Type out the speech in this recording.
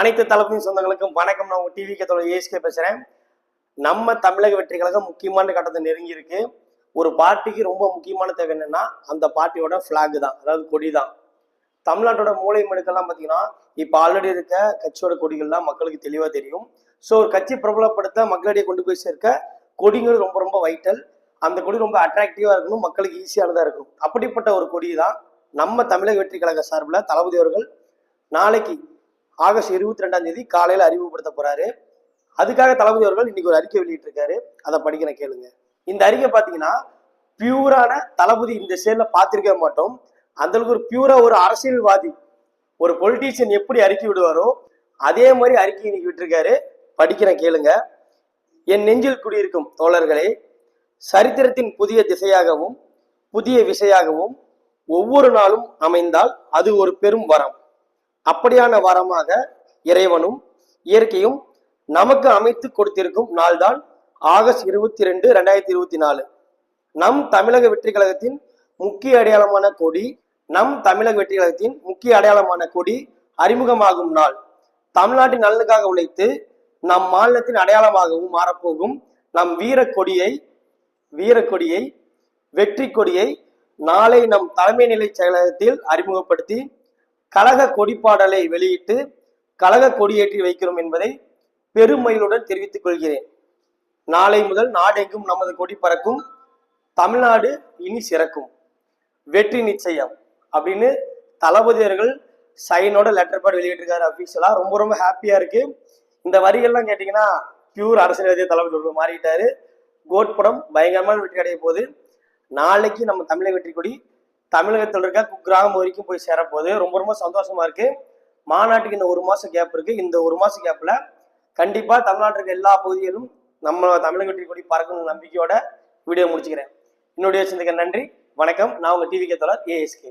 அனைத்து தளபதி சொந்தங்களுக்கும் வணக்கம். நான் உங்கள் டிவி கத்தோட ஏஎஸ்கே பேசுகிறேன் நம்ம தமிழக வெற்றி கழகம் முக்கியமான கட்டத்தை நெருங்கி இருக்கு ஒரு பார்ட்டிக்கு ரொம்ப முக்கியமான தேவை என்னன்னா அந்த பார்ட்டியோட ஃப்ளாக் தான். அதாவது கொடி தான். தமிழ்நாட்டோட மூளை மடுக்கெல்லாம் பார்த்தீங்கன்னா இப்போ ஆல்ரெடி இருக்க கட்சியோட கொடிகள்லாம் மக்களுக்கு தெளிவாக தெரியும். ஸோ ஒரு கட்சி பிரபலப்படுத்த மக்களிடையே கொண்டு போய் சேர்க்க கொடிங்கிறது ரொம்ப ரொம்ப வைட்டல் அந்த கொடி ரொம்ப அட்ராக்டிவாக இருக்கணும் மக்களுக்கு ஈஸியானதாக இருக்கணும். அப்படிப்பட்ட ஒரு கொடி தான் நம்ம தமிழக வெற்றி கழக சார்பில் தளபதி அவர்கள் நாளைக்கு ஆகஸ்ட் இருபத்தி ரெண்டாம் தேதி காலையில் அறிமுகப்படுத்த போறாரு. அதுக்காக தளபதி அவர்கள் இன்னைக்கு ஒரு அறிக்கை வெளியிட்டிருக்காரு. அதை படிக்கிற கேளுங்க. இந்த அறிக்கை பார்த்தீங்கன்னா பியூரான தளபதி இந்த செயலில் பார்த்திருக்க மாட்டோம். அந்த அளவுக்கு ஒரு பியூரா ஒரு அரசியல்வாதி ஒரு பொலிட்டீஷியன் எப்படி அறிக்கை விடுவாரோ அதே மாதிரி அறிக்கை இன்னைக்கு விட்டுருக்காரு. படிக்கிறேன் கேளுங்க. என் நெஞ்சில் குடியிருக்கும் தோழர்களே சரித்திரத்தின் புதிய திசையாகவும் புதிய விசையாகவும் ஒவ்வொரு நாளும் அமைந்தால் அது ஒரு பெரும் வரம். அப்படியான வரமாக இறைவனும் இயற்கையும் நமக்கு அமைத்து கொடுத்திருக்கும் நாள்தான் ஆகஸ்ட் இருபத்தி ரெண்டு ரெண்டாயிரத்தி இருபத்தி நாலு. நம் தமிழக வெற்றி கழகத்தின் முக்கிய அடையாளமான கொடி நம் தமிழக வெற்றி கழகத்தின் முக்கிய அடையாளமான கொடி அறிமுகமாகும் நாள். தமிழ்நாட்டின் நலனுக்காக உழைத்து நம் மாநிலத்தின் அடையாளமாகவும் மாறப்போகும் நம் வீர கொடியை வீர கொடியை வெற்றி கொடியை நாளை நம் தலைமை நிலை செயலகத்தில் அறிமுகப்படுத்தி கழக கொடிப்பாடலை வெளியிட்டு கழக கொடியேற்றி வைக்கிறோம் என்பதை பெருமையுடன் தெரிவித்துக் கொள்கிறேன். நாளை முதல் நாடெங்கும் நமது கொடி பறக்கும். தமிழ்நாடு இனி சிறக்கும். வெற்றி நிச்சயம் அப்படின்னு தளபதியர்கள் சைனோட லெட்டர் பேட் வெளியிட்டிருக்காரு அஃபீஷியலா ரொம்ப ரொம்ப ஹாப்பியா இருக்கு. இந்த வரிகள்லாம் கேட்டிங்கன்னா பியூர் அரசியல்வாதிய தளபதி அவர்கள் மாறிட்டாரு. கோட் படம் பயங்கரமான வெற்றி அடைய போகுது. நாளைக்கு நம்ம தமிழக வெற்றி கொடி தமிழகத்தில் இருக்க குக்கிராமம் வரைக்கும் போய் சேரப்போகுது. ரொம்ப ரொம்ப சந்தோஷமா இருக்கு. மாநாட்டுக்கு இந்த ஒரு மாசம் கேப் இருக்கு. இந்த ஒரு மாசம் கேப்ல கண்டிப்பா தமிழ்நாட்டிற்கு எல்லா பகுதிகளிலும் நம்ம தமிழக வெற்றி கொடி பறக்கணும் நம்பிக்கையோட வீடியோ முடிச்சுக்கிறேன். என்னுடைய சிந்தக்க நன்றி. வணக்கம். நான் உங்க டிவி கேத்தோலர் ஏஎஸ்கே